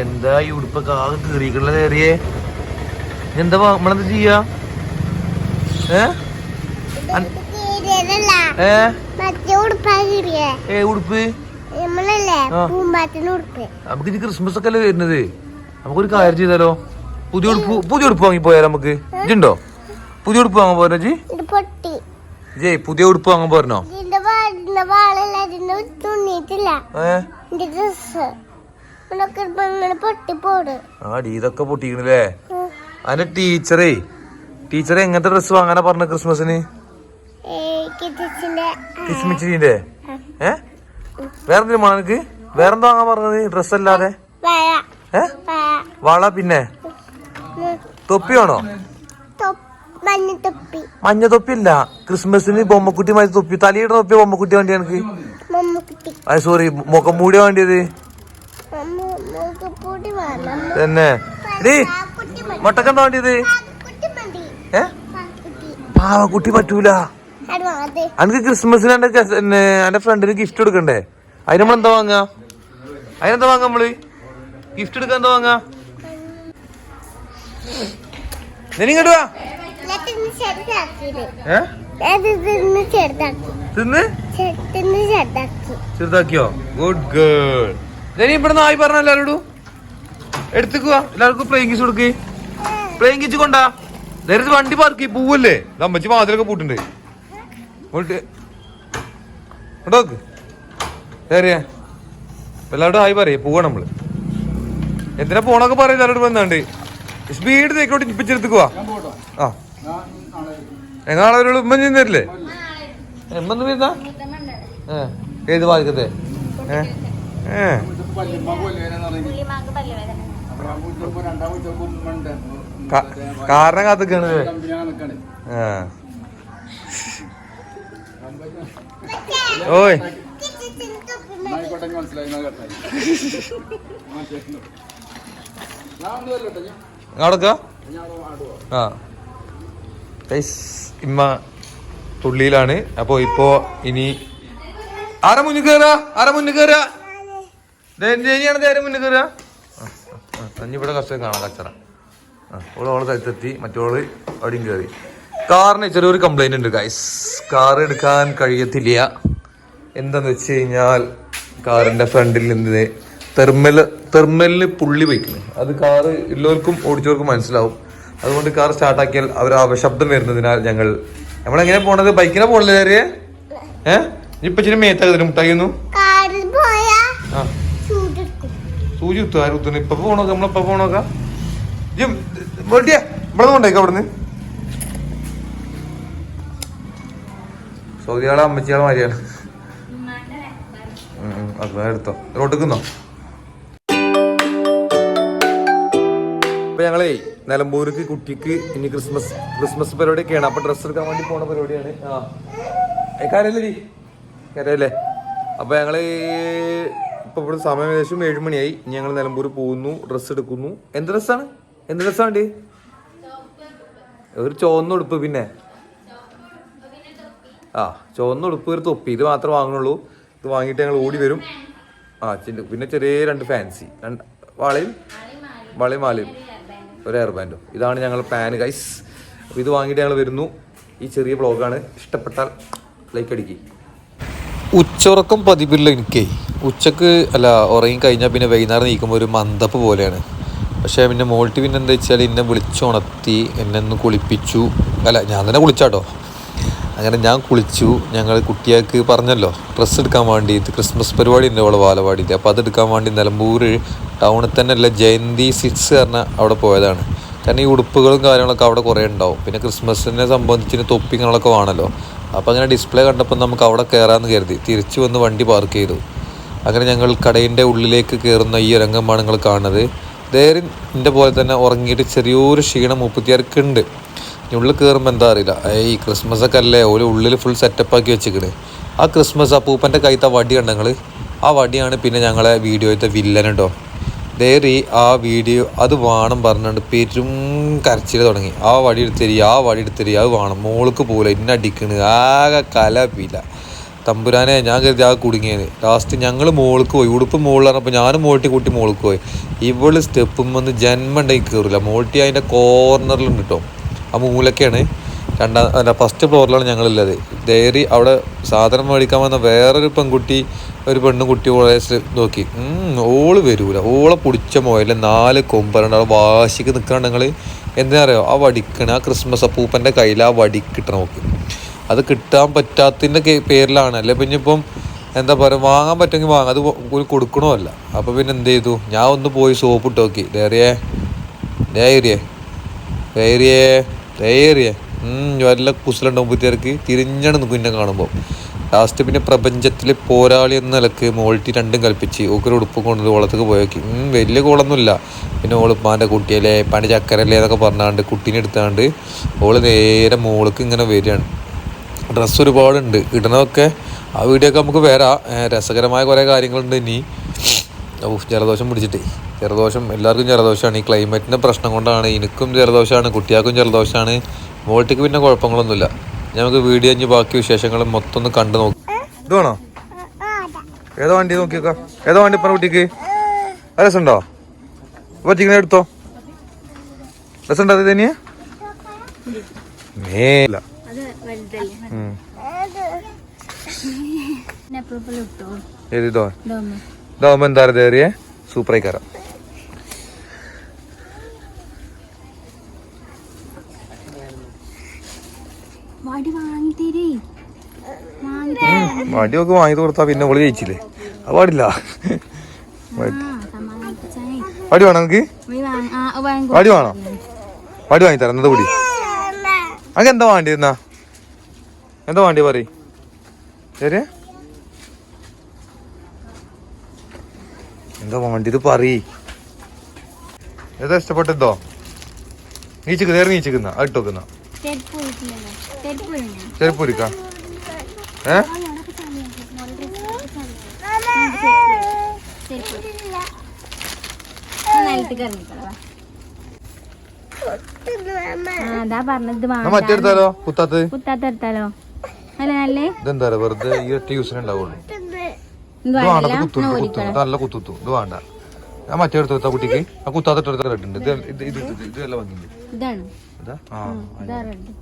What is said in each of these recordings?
എന്താ ഈ ഉടുപ്പൊക്കെ ആകെ കീറിയിട്ടുള്ളത് കയറിയേ എന്താ നമ്മളെന്ത് ചെയ്യാ? ഏ? ഉടുപ്പ് നമുക്ക് ഇനി ക്രിസ്മസ് ഒക്കെ അല്ലേ വരുന്നത്? നമുക്കൊരു കാര്യം ചെയ്താലോ? പുതിയ ഉടുപ്പ് പുതിയ ഉടുപ്പ് വാങ്ങി പോയാലോ നമുക്ക്? ഇതുണ്ടോ പുതിയ ഉടുപ്പ് വാങ്ങാൻ പോരണോ ജി ജേ പുതിയ ഉടുപ്പ് വാങ്ങാൻ പോരണോ ഏ? ആടി ഇതൊക്കെ പൊട്ടിക്കണല്ലേ? അതിന്റെ ടീച്ചറേ ടീച്ചറെ എങ്ങനത്തെ ഡ്രസ് വാങ്ങാനാ പറഞ്ഞ ക്രിസ്മസിന്? ക്രിസ്മിച്ചിന്റെ കിസ്മിച്ചിന്റെ ഏ? വേറെന്തിനു നിനക്ക്? വേറെന്താ വാങ്ങാൻ പറഞ്ഞത്? ഡ്രസ് അല്ലാതെ ഏ? വള പിന്നെ? തൊപ്പി വേണോ മഞ്ഞ തൊപ്പി. ഇല്ല ക്രിസ്മസിന് ബൊമ്മക്കുട്ടി മാതിരി തൊപ്പി. തലയുടെ തൊപ്പി ബൊമ്മക്കുട്ടി വേണ്ടി എനിക്ക് സോറി മുഖം മൂടിയാ വേണ്ടിയത്. തന്നെ. ഡീ മുട്ടക്കെന്താ വേണ്ടിയത് ഏ? കുട്ടി പാവക്കുട്ടി പറ്റൂല. അനക്ക് ക്രിസ്മസിന് എന്റെ എന്റെ ഫ്രണ്ടിന് ഗിഫ്റ്റ് കൊടുക്കണ്ടേ? അതിന് നമ്മൾ എന്താ വാങ്ങാ? അതിനെന്താ വാങ്ങാ നമ്മൾ? ഗിഫ്റ്റ് എടുക്കാൻ എന്താ വാങ്ങാ? ഇങ്ങോട്ട് വാ. ചെറുതാക്കിയോ? ഗുഡ് ഗേൾ ഇവിടെ ഇവിടുന്ന് ആയി പറഞ്ഞ എല്ലാവരോടും എടുത്തുക്കുക എല്ലാവർക്കും പ്ലെയിൻ കിച്ച് കൊടുക്ക്. പ്ലെയിൻ കിച്ച് കൊണ്ടാ. നേരത്തെ വണ്ടി പാർക്ക് പോവല്ലേ? അമ്മച്ചി വാതിലൊക്കെ പൂട്ടുണ്ട്. കേറിയാ എല്ലാവരോടും ആയി പറയേ. പോവാ നമ്മൾ. എന്തിനാ പോണൊക്കെ പറയും എല്ലാവരോട് വന്നാണ്ട്. സ്പീഡ് തേക്കോട്ട് ഇപ്പിച്ചെടുത്തുക്കുവാ. ആ. എങ്ങാളെ ഒരു ഉമ്മ ചെയ്യുന്നില്ലേ എമ്മന്ന് വരുന്ന? ഏത് വാദിക്കത്തെ ഏ ഏ. കാരണം കാത്തുക്കാണ് ഓയ്. ഇമ്മ തുള്ളിയിലാണ്. അപ്പൊ ഇപ്പോ ഇനി ആരാ മുന്നിൽ കയറാ ആരാ മുന്നിൽ കയറാ ജനിയാണ് നേരെ മുന്നിൽ കയറുക അഞ്ഞ് ഇവിടെ കസ്റ്റം കാണാം കച്ചറ ആ ഓൾ സ്ഥലത്തെത്തി മറ്റോൾ അവിടെയും കയറി കാറിന് ചെറിയൊരു കംപ്ലൈന്റ് ഉണ്ട് ഗൈസ് കാർ എടുക്കാൻ കഴിയത്തില്ല. എന്താന്ന് വെച്ച് കഴിഞ്ഞാൽ കാറിന്റെ ഫ്രണ്ടിൽ നിന്ന് തെർമൽ തെർമലിന് പുള്ളി വയ്ക്കുന്നു അത് കാറ് ഉള്ളവർക്കും ഓടിച്ചവർക്കും മനസ്സിലാവും. അതുകൊണ്ട് കാർ സ്റ്റാർട്ടാക്കിയാൽ അവർ ശബ്ദം വരുന്നതിനാൽ ഞങ്ങൾ നമ്മളെങ്ങനെ പോണത്? ബൈക്കിനെ പോണില്ലേ ഏഹ് ഇപ്പൊ ഇച്ചിരി മേത്തായിരുന്നു മുട്ടായിരുന്നു കാറിൽ പോയാ ആ ചൂടെടുക്കും സൂചി കുത്തു. ആര് കുത്തുന്നു? ഇപ്പൊ പോണോക്ക നമ്മളിപ്പൊ പോണോക്ക ഇവിടെ കൊണ്ടേക്ക അവിടുന്ന്. സൗദിയാളെ അമ്മച്ചിയാളെ മാരിയാണ് അത് എടുത്തോ. റോട്ടിക്കുന്നോ അപ്പൊ ഞങ്ങളേ നിലമ്പൂർക്ക് കുട്ടിക്ക് ഇനി ക്രിസ്മസ് ക്രിസ്മസ് പരിപാടിയൊക്കെയാണ്. അപ്പൊ ഡ്രസ്സ് എടുക്കാൻ വേണ്ടി പോണ പരിപാടിയാണ്. ആ. കരയല്ലേ കരയല്ലേ? അപ്പൊ ഞങ്ങൾ ഇപ്പൊ ഇവിടെ സമയം ഏകദേശം ഏഴ് മണിയായി ഞങ്ങൾ നിലമ്പൂർ പോകുന്നു. ഡ്രസ് എടുക്കുന്നു. എന്ത് ഡ്രസ്സാണ് എന്ത് ഡ്രസ്സാണ് ഒരു ചുവന്ന ഉടുപ്പ് പിന്നെ. ആ ചുവന്ന ഉടുപ്പ് ഒരു തൊപ്പി. ഇത് മാത്രം വാങ്ങണുള്ളൂ ഇത് വാങ്ങിയിട്ട് ഞങ്ങൾ ഓടി വരും. ആ പിന്നെ ചെറിയ രണ്ട് ഫാൻസി രണ്ട് വളയും വളയും മാലയും. ഒരു എയർ ബാൻഡും ഇതാണ് ഞങ്ങൾ പ്ലാൻ ഗൈസ് ഇത് വാങ്ങിയിട്ട് ഞങ്ങൾ വരുന്നു. ഈ ചെറിയ ബ്ലോഗാണ് ഇഷ്ടപ്പെട്ടാൽ ലൈക്ക് അടിക്കുക ഉച്ചുറക്കം പതിവില്ല എനിക്ക്. ഉച്ചയ്ക്ക് അല്ല ഉറങ്ങി കഴിഞ്ഞാൽ പിന്നെ വൈകുന്നേരം നീക്കുമ്പോൾ ഒരു മന്ദപ്പ് പോലെയാണ്. പക്ഷേ പിന്നെ മോൾട്ടി പിന്നെ എന്താ വെച്ചാൽ എന്നെ വിളിച്ചുണർത്തി എന്നെ ഒന്ന് കുളിപ്പിച്ചു. അല്ല ഞാൻ തന്നെ കുളിച്ചാട്ടോ. അങ്ങനെ ഞാൻ കുളിച്ചു. ഞങ്ങൾ കുട്ടിയാൾക്ക് പറഞ്ഞല്ലോ ഡ്രസ്സ് എടുക്കാൻ വേണ്ടി ക്രിസ്മസ് പരിപാടി ഉണ്ട് അവളെ വാലവാടിയിൽ അപ്പോൾ അതെടുക്കാൻ വേണ്ടി നിലമ്പൂർ ടൗണിൽ തന്നെ അല്ല ജയന്തി സിറ്റ്സ് പറഞ്ഞ അവിടെ പോയതാണ്. കാരണം ഈ ഉടുപ്പുകളും കാര്യങ്ങളൊക്കെ അവിടെ കുറേ ഉണ്ടാവും. പിന്നെ ക്രിസ്മസിനെ സംബന്ധിച്ചിട്ട് തൊപ്പിങ്ങളൊക്കെ വേണമല്ലോ. അപ്പോൾ അങ്ങനെ ഡിസ്പ്ലേ കണ്ടപ്പോൾ നമുക്ക് അവിടെ കയറാമെന്ന് കരുതി. തിരിച്ചു വന്ന് വണ്ടി പാർക്ക് ചെയ്തു. അങ്ങനെ ഞങ്ങൾ കടയിന്റെ ഉള്ളിലേക്ക് കയറുന്ന ഈ രംഗമാണ് നിങ്ങൾ കാണുന്നത്. ധൈര്യം എന്റെ പോലെ തന്നെ ഉറങ്ങിയിട്ട് ചെറിയൊരു ക്ഷീണം മുപ്പത്തിയാർക്കുണ്ട് ഇനി ഉള്ളിൽ കയറുമ്പോൾ എന്താ അറിയില്ല. ഈ ക്രിസ്മസ് ഒക്കെ അല്ലേ? ഒരു ഉള്ളിൽ ഫുൾ സെറ്റപ്പ് ആക്കി വെച്ചിക്കണ്. ആ ക്രിസ്മസ് അപ്പൂപ്പന്റെ കൈത്ത വടി കണ്ടങ്ങൾ ആ വടിയാണ് പിന്നെ ഞങ്ങളെ വീഡിയോയിലത്തെ വില്ലൻ കേട്ടോ ദേറി ആ വീഡിയോ അത് വേണം പറഞ്ഞുകൊണ്ട് പെരും കരച്ചിൽ തുടങ്ങി. ആ വടി എടുത്തരി ആ വടി എടുത്തരി അത് വേണം. മോൾക്ക് പോലെ ഇന്ന അടിക്കണ്. ആകെ കലപ്പില്ല തമ്പുരാനെ ഞാൻ കരുതി ആ കുടുങ്ങിയത് ലാസ്റ്റ് ഞങ്ങൾ മോൾക്ക് പോയി. ഉടുപ്പ് മുകളിൽ പറഞ്ഞപ്പോൾ ഞാനും മോൾട്ടി കൂട്ടി മോൾക്ക് പോയി. ഇവൾ സ്റ്റെപ്പും വന്ന് ജന്മം ഉണ്ടെങ്കിൽ കയറില്ല മോൾട്ടി അതിന്റെ കോർണറിലുണ്ട് കേട്ടോ ആ മൂലൊക്കെയാണ് രണ്ടാം അല്ല ഫസ്റ്റ് ഫ്ലോറിലാണ് ഞങ്ങളുള്ളത് ഡയറി അവിടെ സാധനം മേടിക്കാൻ വന്ന വേറൊരു പെൺകുട്ടി ഒരു പെണ്ണും കുട്ടി ഓളെ നോക്കി. ഓൾ വരൂല. ഓളെ പിടിച്ച മോയിൽ നാല് കൊമ്പരണ്ട വാശിക്ക് നിൽക്കണ്ട നിങ്ങൾ എന്തിനറിയോ? ആ വടിക്കണ ആ ക്രിസ്മസ് അപ്പൂപ്പന്റെ കയ്യിൽ ആ വടി നോക്ക്. അത് കിട്ടാൻ പറ്റാത്തതിന്റെ പേരിലാണ്. അല്ലെ പിന്നെ ഇപ്പം എന്താ പറയുക വാങ്ങാൻ പറ്റുമെങ്കിൽ വാങ്ങാം. അത് കൊടുക്കണമല്ല. അപ്പോൾ പിന്നെ എന്ത് ചെയ്തു? ഞാൻ ഒന്ന് പോയി സോപ്പ് ഇട്ട് നോക്കി. ഡയറിയേ ഡയറിയേ ഡയറിയേ ധൈര്യേ വല്ല കുസലുണ്ടാവും പുറ്റിയർക്ക് തിരിഞ്ഞാണ് നിൽക്കും എന്നെ കാണുമ്പോൾ ലാസ്റ്റ് പിന്നെ പ്രപഞ്ചത്തിലെ പോരാളി എന്ന നിലയ്ക്ക് മോൾട്ടി രണ്ടും കൽപ്പിച്ച് ഓക്കൊരു ഉടുപ്പ് കൊണ്ട് ഓളത്തേക്ക് പോയോക്കി വലിയ കോളൊന്നുമില്ല. പിന്നെ ഓൾ ഉപ്പാന്റെ കുട്ടിയല്ലേ പാന്റെ ചക്കരല്ലേ എന്നൊക്കെ പറഞ്ഞാണ്ട് കുട്ടീനെ എടുത്താണ്ട് ഓൾ നേരെ മോൾക്ക് ഇങ്ങനെ വരികയാണ്. ഡ്രസ്സ് ഒരുപാടുണ്ട്. ഇടണമൊക്കെ ആ വീഡിയോ ഒക്കെ നമുക്ക് വരാം. രസകരമായ കുറേ കാര്യങ്ങളുണ്ട് ഇനി. ജലദോഷം പിടിച്ചിട്ടേ. ജലദോഷം എല്ലാവർക്കും ജലദോഷമാണ് ഈ ക്ലൈമറ്റിന്റെ പ്രശ്നം കൊണ്ടാണ് എനിക്കും ജലദോഷമാണ് കുട്ടികൾക്കും ജലദോഷമാണ് മോൾട്ടിക്ക് പിന്നെ കുഴപ്പങ്ങളൊന്നുമില്ല. ഞങ്ങൾക്ക് വീഡിയോ കഴിഞ്ഞ് ബാക്കി വിശേഷങ്ങൾ മൊത്തം ഒന്ന് കണ്ടു നോക്കി. ഇത് വേണോ? ഏതോ വണ്ടി നോക്കിയേക്കാം. ഏതോ വണ്ടി പറഞ്ഞ കുട്ടിക്ക്? രസമുണ്ടോ? പറ്റിങ്ങനെ എടുത്തോ. രസമുണ്ടോ അത് തന്നെയാ മേല. അത് വലുതല്ലേ എന്താ പറയുക എന്താ സൂപ്പറായി കയറാം. വടി ഒക്കെ വാങ്ങി കൊടുത്താ പിന്നെ ഓൾ ജയിച്ചില്ലേ അത് പാടില്ല. വടി വേണോ നമുക്ക് വടി വേണോ? വടി വാങ്ങി തരാം എന്നത് കൂടി അങ്ങ് എന്താ വേണ്ടി എന്നാ എന്താ വേണ്ടി പറയും? ശരി എന്താ വേണ്ടിയത് പറയ്. ഏതാ ഇഷ്ടപ്പെട്ടതോ നീച്ചു നേരെ നീച്ചിക്കുന്ന ഇട്ടോക്കുന്ന ചെരുപ്പൂരിക്ക ഏ തെരുപ്പ് നിലത്തേക്ക് ഇറങ്ങിക്കളവാ ആ അതാ പറഞ്ഞത് എന്നാ മറ്റേ എടുത്താലോ? കുത്താത്ത് കുത്താത്ത എടുത്താലോ? അല്ല നല്ലേ? ഇതെന്താ വെറുതെ ഈ ഒറ്റ യൂസിന് ഉണ്ടാവുള്ളൂ. ഇത് വേണ്ട നല്ല കുത്തുത്തു ഇത് വേണ്ട. ഞാൻ മറ്റേ എടുത്ത് കൊടുത്ത കുട്ടിക്ക്. ആ കുത്താത്തിട്ട് എടുത്ത റെഡ് ഉണ്ട് ഇത് ഇത് ഇത് ഇത് ഇത് നല്ല ഇതാണ്. ഇതാ? ആ ഇതാ റെഡ്.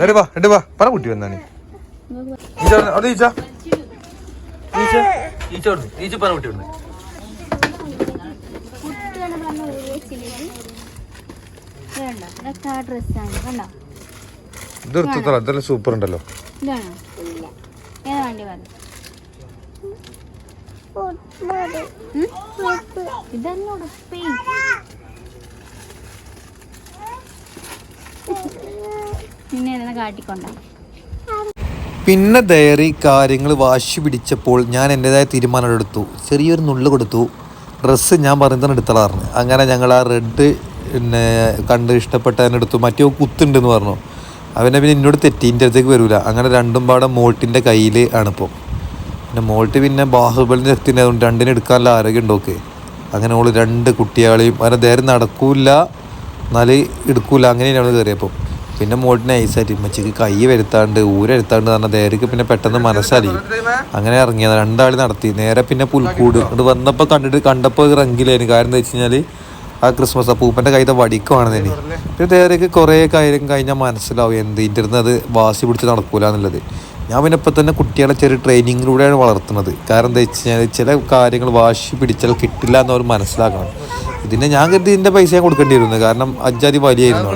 റെഡി വാ റെഡി വാ. പറ കുട്ടി വന്നാണ് ഈച്ച അവിടെ ഈച്ച. ഈച്ച ഈച്ച ഈച്ച പറ കുട്ടി ഇതെല്ലാം സൂപ്പർ ഉണ്ടല്ലോ. ഇതാണോ? ഏതാ വണ്ടി മതി ഇതല്ല ഉടുപ്പേ. പിന്നെ എന്നെ കാട്ടിക്കൊണ്ട? പിന്നെ ഡയറി കാര്യങ്ങൾ വാശി പിടിച്ചപ്പോൾ ഞാൻ എന്റെതായ തീരുമാനം എടുത്തു. ചെറിയൊരു നുള്ളു കൊടുത്തു. ഡ്രസ്സ് ഞാൻ പറയുന്നത് എടുത്തളാറിന് അങ്ങനെ ഞങ്ങൾ ആ റെഡ് പിന്നെ കണ്ട് ഇഷ്ടപ്പെട്ടതിനെടുത്തു മറ്റേ കുത്തുണ്ടെന്ന് പറഞ്ഞു. അവനെ പിന്നെ എന്നോട് തെറ്റി എന്റെ അടുത്തേക്ക് വരില്ല അങ്ങനെ രണ്ടും പാടെ മോൾട്ടിന്റെ കയ്യിൽ ആണിപ്പോൾ പിന്നെ മോൾട്ട് പിന്നെ ബാഹുബലിന്റെ ശക്തിന്റെ അതുകൊണ്ട് രണ്ടിനും എടുക്കാനുള്ള ആരോഗ്യം ഉണ്ടോക്കെ അങ്ങനെ ഓൾ രണ്ട് കുട്ടികളെയും അവരെ ധൈര്യം നടക്കൂല എന്നാൽ എടുക്കൂല അങ്ങനെയാണ് അവൾ കയറിയപ്പോൾ പിന്നെ മോട്ടിന് ഐസായിട്ട് ഇമ്മച്ചിക്ക് കൈ വരുത്താണ്ട് ഊരെടുത്താണ്ട് പറഞ്ഞ ദേരക്ക് പിന്നെ പെട്ടെന്ന് മനസ്സാലി അങ്ങനെ ഇറങ്ങിയത് രണ്ടാളി നടത്തി നേരെ പിന്നെ പുൽക്കൂട്. അത് വന്നപ്പോൾ കണ്ടിട്ട് കണ്ടപ്പോൾ റങ്കിലായിരുന്നു കാരണം എന്താ വെച്ച് കഴിഞ്ഞാൽ ആ ക്രിസ്മസ് അപ്പൂപ്പന്റെ കൈത തന്നെ പിന്നെ ദേരക്ക് കുറേ കാര്യം കഴിഞ്ഞാൽ മനസ്സിലാവും എന്ത് അടുത്ത് അത് വാശി പിടിച്ച് നടക്കൂല എന്നുള്ളത്. ഞാൻ പിന്നെ ഇപ്പം തന്നെ കുട്ടികളെ ചെറിയ ട്രെയിനിങ്ങിലൂടെയാണ് വളർത്തുന്നത്. കാരണം എന്താ വെച്ച് കഴിഞ്ഞാൽ ചില കാര്യങ്ങൾ വാശി പിടിച്ചാൽ കിട്ടില്ല എന്നവർ മനസ്സിലാക്കണം. ഇതിന് ഞാൻ കരുതി ഇതിന്റെ പൈസ ഞാൻ കൊടുക്കേണ്ടി വരുന്നത് കാരണം അജ്ജാതി വലിയായിരുന്നു.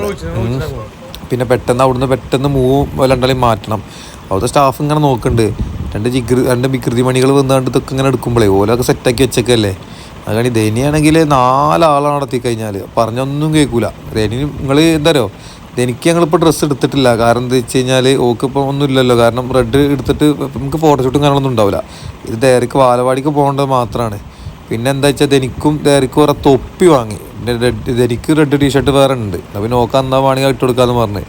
പിന്നെ പെട്ടെന്ന് അവിടുന്ന് പെട്ടെന്ന് മൂവ് രണ്ടാളെയും മാറ്റണം. അവിടുത്തെ സ്റ്റാഫ് ഇങ്ങനെ നോക്കുന്നുണ്ട് രണ്ട് ജിഗ്രി രണ്ട് വികൃതി മണികൾ വന്നുകൊണ്ട് ഇതൊക്കെ ഇങ്ങനെ എടുക്കുമ്പോഴേ ഓലൊക്കെ സെറ്റാക്കി വെച്ചേക്കല്ലേ. അങ്ങനെ ധനിയാണെങ്കിൽ നാലാളാണ് നടത്തി കഴിഞ്ഞാൽ പറഞ്ഞൊന്നും കേൾക്കൂല. ധനി നിങ്ങൾ എന്താരോ എനിക്ക് ഞങ്ങളിപ്പോൾ ഡ്രസ്സ് എടുത്തിട്ടില്ല. കാരണം എന്താ വെച്ച് കഴിഞ്ഞാൽ ഓക്ക് ഒന്നും ഇല്ലല്ലോ. കാരണം റെഡ് എടുത്തിട്ട് നമുക്ക് ഫോട്ടോഷൂട്ടും കാര്യങ്ങളൊന്നും ഉണ്ടാവില്ല ഇത് ഡയറിക്ക് വാലവാടിക്ക് പോകേണ്ടത് മാത്രമാണ് പിന്നെ എന്താ വെച്ചാൽ ധനിക്കും ഡയറിക്ക് കുറെ തൊപ്പി വാങ്ങി. പിന്നെ റെഡ് ധനിക്ക് റെഡ് ടീഷർട്ട് വേറെ ഉണ്ട്. അപ്പോൾ പിന്നെ എന്താ വേണമെങ്കിൽ ഇട്ട് കൊടുക്കാമെന്ന് പറഞ്ഞ്.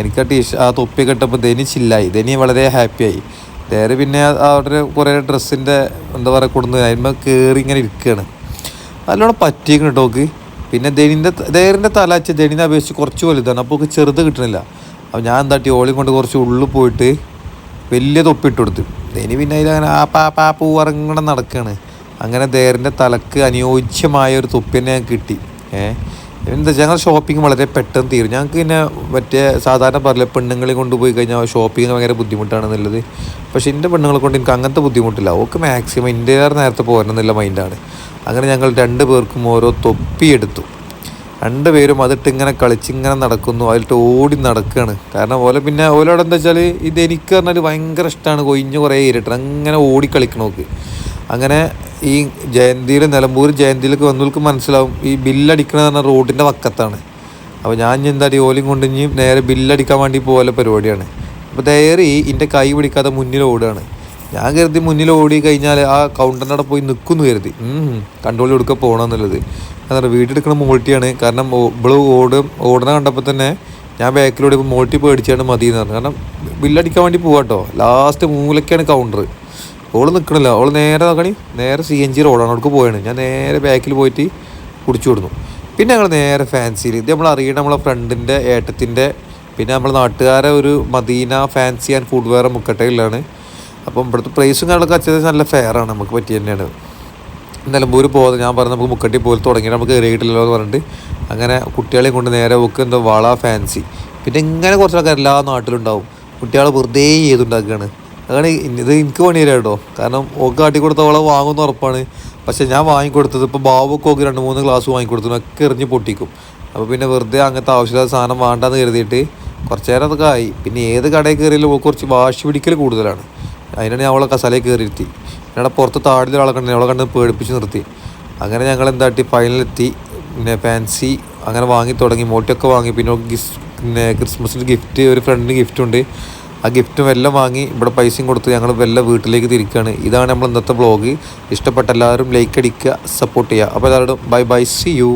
എനിക്ക് ആ ടീഷ ആ തൊപ്പി കെട്ടപ്പോൾ ധനി ചില്ലായി ധനി വളരെ ഹാപ്പിയായി ഡയറി പിന്നെ അവിടെ കുറേ ഡ്രസ്സിന്റെ എന്താ പറയുക കൊടുന്ന് അതിന്മേൽ കയറി ഇങ്ങനെ ഇരിക്കുകയാണ് നല്ലോണം പറ്റിയേക്കണം കേട്ടോക്ക് പിന്നെ ധനിന്റെ ധൈര്യന്റെ തല വെച്ച് ധനിനെ അപേക്ഷിച്ച് കുറച്ച് വലുതാണ്. അപ്പോൾ ചെറുത് കിട്ടണില്ല. അപ്പോൾ ഞാൻ എന്താട്ടി ഓളി കൊണ്ട് കുറച്ച് ഉള്ളിൽ പോയിട്ട് വലിയ തൊപ്പിട്ട് കൊടുത്തു. ധനി പിന്നെ അതിലങ്ങനെ ആ പാ പാ പൂ ഇറങ്ങണം നടക്കുകയാണ് അങ്ങനെ ദേറിന്റെ തലക്ക് അനുയോജ്യമായ ഒരു തൊപ്പി തന്നെ കിട്ടി. ഏഹ് എന്താ ഞങ്ങൾ ഷോപ്പിംഗ് വളരെ പെട്ടെന്ന് തീരും. ഞങ്ങൾക്ക് പിന്നെ മറ്റേ സാധാരണ പറയില്ല പെണ്ണുങ്ങളെ കൊണ്ടുപോയി കഴിഞ്ഞാൽ ഷോപ്പിംഗ് ഭയങ്കര ബുദ്ധിമുട്ടാണെന്നുള്ളത്. പക്ഷെ എന്റെ പെണ്ണുങ്ങളെ കൊണ്ട് എനിക്ക് അങ്ങനത്തെ ബുദ്ധിമുട്ടില്ല. ഓക്കെ മാക്സിമം ഇന്ത്യയിലേറെ നേരത്തെ പോരണമെന്നുള്ള മൈൻഡാണ് അങ്ങനെ ഞങ്ങൾ രണ്ട് പേർക്കും ഓരോ തൊപ്പി എടുത്തു. രണ്ട് പേരും അതിട്ട് ഇങ്ങനെ കളിച്ചിങ്ങനെ നടക്കുന്നു. അതിലിട്ട് ഓടി നടക്കുകയാണ് കാരണം ഓല പിന്നെ ഓലോടെ എന്താ വെച്ചാൽ ഇത് എനിക്ക് പറഞ്ഞാൽ ഭയങ്കര ഇഷ്ടമാണ് കൊയിഞ്ഞ് കുറേ ഇരട്ടണം അങ്ങനെ ഓടി അങ്ങനെ ഈ ജയന്തിയിൽ നിലമ്പൂർ ജയന്തിയിലേക്ക് വന്നവർക്ക് മനസ്സിലാവും ഈ ബില്ലടിക്കണത് പറഞ്ഞാൽ റോഡിന്റെ വക്കത്താണ്. അപ്പോൾ ഞാൻ ഇനി എന്താ ഓലിയും കൊണ്ട് ഇനി നേരെ ബില്ലടിക്കാൻ വേണ്ടി പോലെ പരിപാടിയാണ്. അപ്പോൾ ഡയറി എന്റെ കൈ പിടിക്കാതെ മുന്നിൽ ഓടുകയാണ് ഞാൻ കരുതി മുന്നിൽ ഓടി കഴിഞ്ഞാൽ ആ കൗണ്ടറിന്റെ അവിടെ പോയി നിൽക്കുന്നു കരുതി. കൺട്രോൾ കൊടുക്കുക പോകണമെന്നുള്ളത് അതാണ് വീട്ടിലെടുക്കണ മോൾട്ടിയാണ് കാരണം ഇവൾ ഓടും ഓടണ കണ്ടപ്പോൾ തന്നെ ഞാൻ ബാക്കിലൂടെ ഇപ്പോൾ മോൾട്ടി പേടിച്ചാണ് മതി എന്ന് പറഞ്ഞു. കാരണം ബില്ലടിക്കാൻ വേണ്ടി പോകാം കേട്ടോ ലാസ്റ്റ് മൂലക്കാണ് കൗണ്ടർ ഓൾ നിൽക്കണില്ല ഓൾ നേരെ നോക്കണി. നേരെ സി എൻ ജി റോഡാണ് അവർക്ക് പോയാണ് ഞാൻ നേരെ ബാക്കിൽ പോയിട്ട് കുടിച്ചു വിടുന്നു പിന്നെ ഞങ്ങൾ നേരെ ഫാൻസിയിൽ ഇത് നമ്മൾ അറിയണം നമ്മളെ ഫ്രണ്ടിന്റെ ഏട്ടത്തിന്റെ പിന്നെ നമ്മളെ നാട്ടുകാരെ ഒരു Madina fancy and footwear മുക്കട്ടയിലാണ്. അപ്പം ഇവിടുത്തെ പ്രൈസും കാര്യങ്ങളൊക്കെ അത്യാവശ്യം നല്ല ഫെയർ ആണ്. നമുക്ക് പറ്റി തന്നെയാണ്. നിലമ്പൂർ പോകുന്നത് ഞാൻ പറഞ്ഞു നമുക്ക് മുക്കട്ടി പോലെ തുടങ്ങി നമുക്ക് കയറിയിട്ടില്ലല്ലോ എന്ന് പറഞ്ഞിട്ട് അങ്ങനെ കുട്ടികളെ കൊണ്ട് നേരെ പോക്ക് എന്തോ വള ഫാൻസി പിന്നെ ഇങ്ങനെ കുറച്ച് ആൾക്കാർ എല്ലാ നാട്ടിലുണ്ടാവും കുട്ടികൾ വെറുതെ ചെയ്തുണ്ടാക്കുകയാണ് അതാണ് ഇത് എനിക്ക് പണി തരാം കേട്ടോ. കാരണം ഓക്ക് കാട്ടി കൊടുത്ത ഓളെ വാങ്ങുന്ന ഉറപ്പാണ്. പക്ഷേ ഞാൻ വാങ്ങിക്കൊടുത്തത് ഇപ്പോൾ ബാബുക്ക് ഒക്കെ രണ്ട് മൂന്ന് ഗ്ലാസ് വാങ്ങിക്കൊടുത്തു. ഒക്കെ എറിഞ്ഞ് പൊട്ടിക്കും. അപ്പോൾ പിന്നെ വെറുതെ അങ്ങനത്തെ ആവശ്യമില്ലാത്ത സാധനം വേണ്ടാന്ന് കരുതിയിട്ട് കുറച്ച് നേരം അതൊക്കെ ആയി. പിന്നെ ഏത് കടയിൽ കയറിയാലും കുറച്ച് വാശി പിടിക്കൽ കൂടുതലാണ്. അതിനാണ് ഞാൻ അവളെ കസാലയിൽ കയറിയിരുത്തി പിന്നെ അവിടെ പുറത്ത് താടിൽ ഒരാളെ കണ്ടു അവളെ കണ്ട് പേടിപ്പിച്ച് നിർത്തി. അങ്ങനെ ഞങ്ങൾ എന്താട്ടി ഫൈനലെത്തി. പിന്നെ ഫാൻസി അങ്ങനെ വാങ്ങി തുടങ്ങി. മോട്ടിയൊക്കെ വാങ്ങി. പിന്നെ ഗിഫ്റ്റ് പിന്നെ ക്രിസ്മസിന് ഗിഫ്റ്റ് ഒരു ഫ്രണ്ടിന് ഗിഫ്റ്റ് ഉണ്ട് ആ ഗിഫ്റ്റും എല്ലാം വാങ്ങി ഇവിടെ പൈസയും കൊടുത്ത് ഞങ്ങൾ വല്ല വീട്ടിലേക്ക് തിരിക്കുകയാണ്. ഇതാണ് നമ്മൾ ഇന്നത്തെ ബ്ലോഗ് ഇഷ്ടപ്പെട്ട എല്ലാവരും ലൈക്ക് അടിക്കുക സപ്പോർട്ട് ചെയ്യുക. അപ്പോൾ എല്ലാവരോടും ബൈ ബൈ സി യു